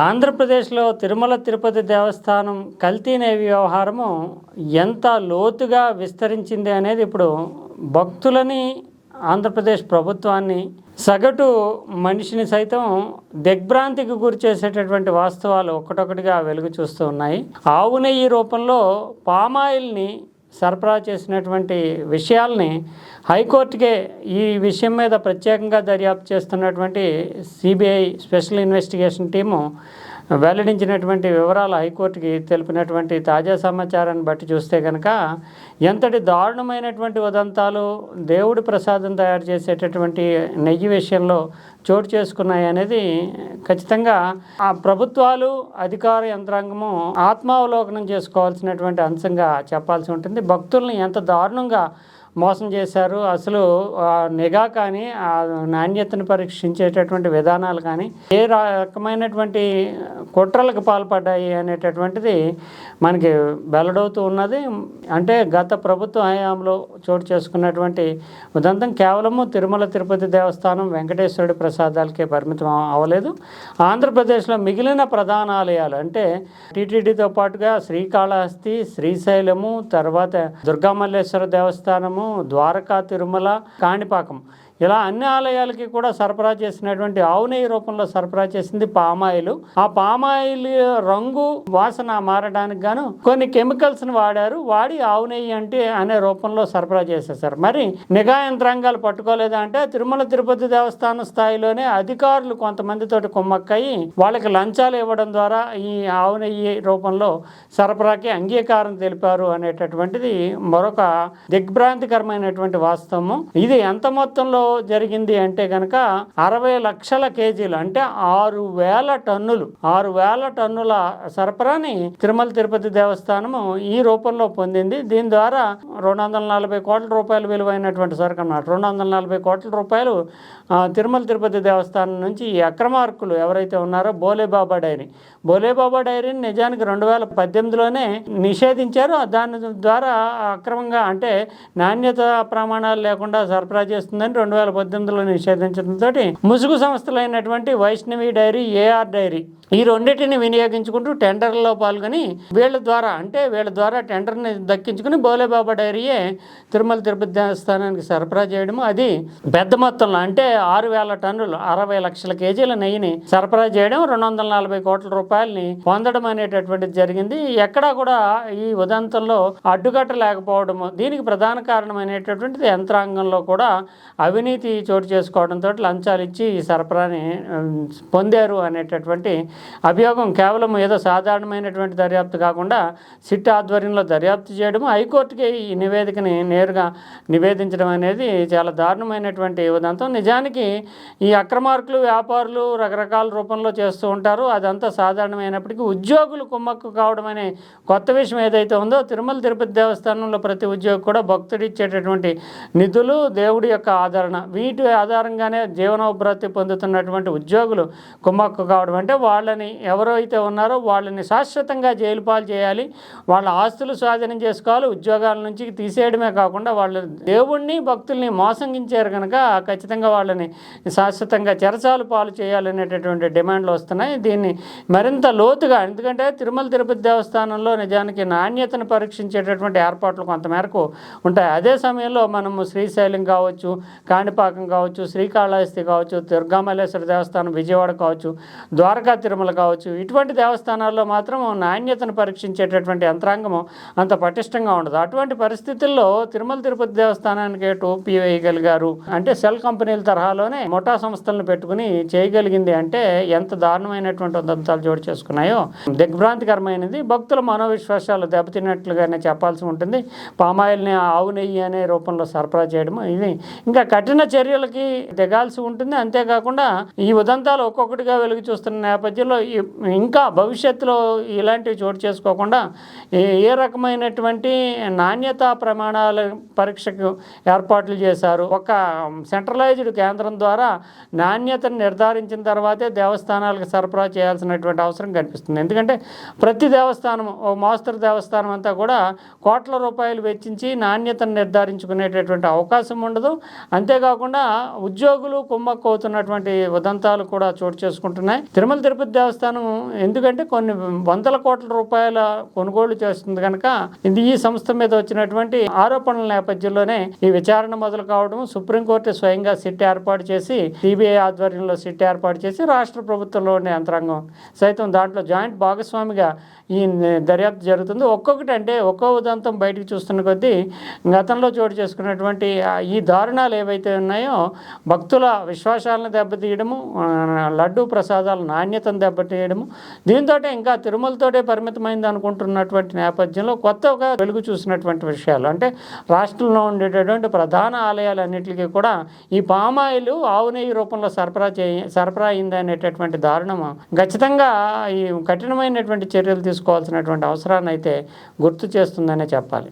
ఆంధ్రప్రదేశ్లో తిరుమల తిరుపతి దేవస్థానం కల్తీనేవి వ్యవహారము ఎంత లోతుగా విస్తరించింది అనేది ఇప్పుడు భక్తులని ఆంధ్రప్రదేశ్ ప్రభుత్వాన్ని సగటు మనిషిని సైతం దిగ్భ్రాంతికి గురి చేసేటటువంటి వాస్తవాలు ఒకటొకటిగా వెలుగు చూస్తూ ఉన్నాయి. ఆవు నెయ్యి రూపంలో పామాయిల్ని సరఫరా చేసినటువంటి విషయాల్ని హైకోర్టుకే ఈ విషయం మీద ప్రత్యేకంగా దర్యాప్తు చేస్తున్నటువంటి సిబిఐ స్పెషల్ ఇన్వెస్టిగేషన్ టీము వెల్లడించినటువంటి వివరాలు హైకోర్టుకి తెలిపినటువంటి తాజా సమాచారాన్ని బట్టి చూస్తే కనుక ఎంతటి దారుణమైనటువంటి ఉదంతాలు దేవుడి ప్రసాదం తయారు చేసేటటువంటి నెయ్యి విషయంలో చోటు చేసుకున్నాయి అనేది ఖచ్చితంగా ఆ ప్రభుత్వాలు అధికార యంత్రాంగము ఆత్మావలోకనం చేసుకోవాల్సినటువంటి అంశంగా చెప్పాల్సి ఉంటుంది. భక్తుల్ని ఎంత దారుణంగా మోసం చేశారు. అసలు ఆ నిఘా కానీ ఆ నాణ్యతను పరీక్షించేటటువంటి విధానాలు కానీ ఏ రకమైనటువంటి కుట్రలకు పాల్పడ్డాయి అనేటటువంటిది మనకి వెల్లడవుతూ ఉన్నది. అంటే గత ప్రభుత్వ హయాంలో చోటు చేసుకున్నటువంటి ఉదంతం కేవలము తిరుమల తిరుపతి దేవస్థానం వెంకటేశ్వరుడి ప్రసాదాలకే పరిమితం అవ్వలేదు. ఆంధ్రప్రదేశ్లో మిగిలిన ప్రధాన ఆలయాలు అంటే టీటీడీతో పాటుగా శ్రీకాళహస్తి శ్రీశైలము తర్వాత దుర్గామల్లేశ్వర దేవస్థానము ద్వారకా తిరుమల కాణిపాకం. ఇలా అన్ని ఆలయాలకి కూడా సరఫరా చేసినటువంటి ఆవు నెయ్యి రూపంలో సరఫరా చేసింది పామాయిల్. ఆ పామాయిల్ రంగు వాసన మారడానికి గాను కొన్ని కెమికల్స్ని వాడారు. వాడి ఆవు నెయ్యి అంటే అనే రూపంలో సరఫరా చేసేసారు. మరి నిఘా యంత్రాంగాలు పట్టుకోలేదా అంటే తిరుమల తిరుపతి దేవస్థానం స్థాయిలోనే అధికారులు కొంతమందితోటి కుమ్మక్కయి వాళ్ళకి లంచాలు ఇవ్వడం ద్వారా ఈ ఆవు నెయ్యి రూపంలో సరఫరాకి అంగీకారం తెలిపారు అనేటటువంటిది మరొక దిగ్భ్రాంతికరమైనటువంటి వాస్తవము. ఇది ఎంత మొత్తంలో జరిగింది అంటే కనుక అరవై లక్షల కేజీలు అంటే ఆరు వేల టన్నులు ఆరు వేల టన్నుల సరఫరాని తిరుమల తిరుపతి దేవస్థానము ఈ రూపంలో పొందింది. దీని ద్వారా రెండు వందల నలభై కోట్ల రూపాయలు విలువైనటువంటి సరుకు అన్నమాట. రెండు వందల నలభై కోట్ల రూపాయలు తిరుమల తిరుపతి దేవస్థానం నుంచి ఈ అక్రమార్కులు ఎవరైతే ఉన్నారో బోలేబాబా డైరీ. బోలేబాబా డైరీని నిజానికి రెండు వేల పద్దెనిమిదిలోనే నిషేధించారు. దాని ద్వారా అక్రమంగా అంటే నాణ్యత ప్రమాణాలు లేకుండా సరఫరా చేస్తుందని రెండు వందల పద్దెనిమిదిలో నిషేధించడంతో ముసుగు సంస్థలైనటువంటి వైష్ణవి డైరీ ఏఆర్ డైరీ ఈ రెండింటిని వినియోగించుకుంటూ టెండర్లలో పాల్గొని వీళ్ళ ద్వారా అంటే వీళ్ళ ద్వారా టెండర్ని దక్కించుకుని బోలేబాబా డైరీయే తిరుమల తిరుపతి దేవస్థానానికి సరఫరా చేయడము. అది పెద్ద మొత్తంలో అంటే ఆరు వేల టన్నులు అరవై లక్షల కేజీల నెయ్యిని సరఫరా చేయడం రెండు వందల నలభై కోట్ల రూపాయలని పొందడం అనేటటువంటిది జరిగింది. ఎక్కడా కూడా ఈ ఉదంతంలో అడ్డుకట్ట లేకపోవడము దీనికి ప్రధాన కారణమైనటువంటిది యంత్రాంగంలో కూడా అవినీతి చోటు చేసుకోవడంతో లంచాలు ఇచ్చి ఈ సరఫరాని పొందారు అనేటటువంటి అభియోగం కేవలం ఏదో సాధారణమైనటువంటి దర్యాప్తు కాకుండా సిట్ ఆధ్వర్యంలో దర్యాప్తు చేయడం హైకోర్టుకి ఈ నివేదికని నేరుగా నివేదించడం అనేది చాలా దారుణమైనటువంటి ఉదంతం నిజానికి ఈ అక్రమార్కులు వ్యాపారులు రకరకాల రూపంలో చేస్తూ ఉంటారు. అదంతా సాధారణమైనప్పటికీ ఉద్యోగులు కుమ్మక్కు కావడం అనే కొత్త విషయం ఏదైతే ఉందో తిరుమల తిరుపతి దేవస్థానంలో ప్రతి ఉద్యోగి కూడా భక్తుడు ఇచ్చేటటువంటి నిధులు దేవుడి యొక్క ఆదరణ. వీటి ఆధారంగానే జీవనోభ్రతి పొందుతున్నటువంటి ఉద్యోగులు కుమ్మక్కు కావడం అంటే వాళ్ళని ఎవరైతే ఉన్నారో వాళ్ళని శాశ్వతంగా జైలు పాలు చేయాలి వాళ్ళ ఆస్తులు స్వాధీనం చేసుకోవాలి ఉద్యోగాల నుంచి తీసేయడమే కాకుండా వాళ్ళు దేవుణ్ణి భక్తుల్ని మోసంగించారు కనుక ఖచ్చితంగా వాళ్ళని శాశ్వతంగా చెరసాలు పాలు చేయాలనేటటువంటి డిమాండ్లు వస్తున్నాయి. దీన్ని మరింత లోతుగా ఎందుకంటే తిరుమల తిరుపతి దేవస్థానంలో నిజానికి నాణ్యతను పరీక్షించేటటువంటి ఏర్పాట్లు కొంతమేరకు ఉంటాయి. అదే సమయంలో మనము శ్రీశైలం కావచ్చు కాణిపాకం కావచ్చు శ్రీకాళహస్తి కావచ్చు దుర్గామల్లేశ్వర దేవస్థానం విజయవాడ కావచ్చు ద్వారకా తిరుమల కావచ్చు ఇటువంటి దేవస్థానాల్లో మాత్రం నాణ్యతను పరీక్షించేటటువంటి యంత్రాంగము అంత పటిష్టంగా ఉండదు. అటువంటి పరిస్థితుల్లో తిరుమల తిరుపతి దేవస్థానానికి టోపీ వేయగలిగారు? అంటే సెల్ కంపెనీల తరహాలోనే మొటా సంస్థలను పెట్టుకుని చేయగలిగింది అంటే ఎంత దారుణమైనటువంటి ఉదంతాలు చోటు చేసుకున్నాయో దిగ్భ్రాంతికరమైనది. భక్తుల మనోవిశ్వాసాలు దెబ్బతిన్నట్లుగానే చెప్పాల్సి ఉంటుంది. పామాయిల్ని ఆవు నెయ్యి అనే రూపంలో సరఫరా చేయడం ఇది ఇంకా కఠిన చర్యలకి దిగాల్సి ఉంటుంది. అంతేకాకుండా ఈ ఉదంతాలు ఒక్కొక్కటిగా వెలుగు చూస్తున్న నేపథ్యం ఈ- ఇంకా భవిష్యత్తులో ఇలాంటివి చోటు చేసుకోకుండా ఏ రకమైనటువంటి నాణ్యతా ప్రమాణాల పరీక్షకు ఏర్పాట్లు చేశారు. ఒక సెంట్రలైజ్డ్ కేంద్రం ద్వారా నాణ్యతను నిర్ధారించిన తర్వాతే దేవస్థానాలకు సరఫరా చేయాల్సినటువంటి అవసరం కనిపిస్తుంది. ఎందుకంటే ప్రతి దేవస్థానం ఓ మోస్తరు దేవస్థానం అంతా కూడా కోట్ల రూపాయలు వెచ్చించి నాణ్యతను నిర్ధారించుకునేటటువంటి అవకాశం ఉండదు. అంతేకాకుండా ఉద్యోగులు కుమ్మక్కవుతున్నటువంటి ఉదంతాలు కూడా చోటు చేసుకుంటున్నాయి. తిరుమల తిరుపతి దేవస్థానం ఎందుకంటే కొన్ని వందల కోట్ల రూపాయల కొనుగోలు చేస్తుంది కనుక ఇది ఈ సంస్థ మీద వచ్చినటువంటి ఆరోపణల నేపథ్యంలోనే ఈ విచారణ మొదలు కావడం సుప్రీంకోర్టు స్వయంగా సిట్ ఏర్పాటు చేసి సిబిఐ ఆధ్వర్యంలో సిట్ ఏర్పాటు చేసి రాష్ట్ర ప్రభుత్వంలోని యంత్రాంగం సైతం దాంట్లో జాయింట్ భాగస్వామిగా ఈ దర్యాప్తు జరుగుతుంది. ఒక్కొక్కటి అంటే ఒక్కో ఉదంతం బయటకు చూస్తున్న కొద్దీ గతంలో చోటు చేసుకున్నటువంటి ఈ దారుణాలు ఏవైతే ఉన్నాయో భక్తుల విశ్వాసాలను దెబ్బతీయడము లడ్డు లడ్డూ ప్రసాదాల నాణ్యతను దెబ్బతీయడము దీంతో ఇంకా తిరుమలతోటే పరిమితమైంది అనుకుంటున్నటువంటి నేపథ్యంలో కొత్తగా వెలుగు చూసినటువంటి విషయాలు. అంటే రాష్ట్రంలో ఉండేటటువంటి ప్రధాన ఆలయాలన్నింటికి కూడా ఈ పామాయిల్ ఆవు నెయ్యి రూపంలో సరఫరా చేయ సరఫరా అయింది అనేటటువంటి దారుణము ఖచ్చితంగా ఈ కఠినమైనటువంటి చర్యలు తీసుకోవాల్సినటువంటి అవసరాన్ని అయితే గుర్తు చేస్తుందనే చెప్పాలి.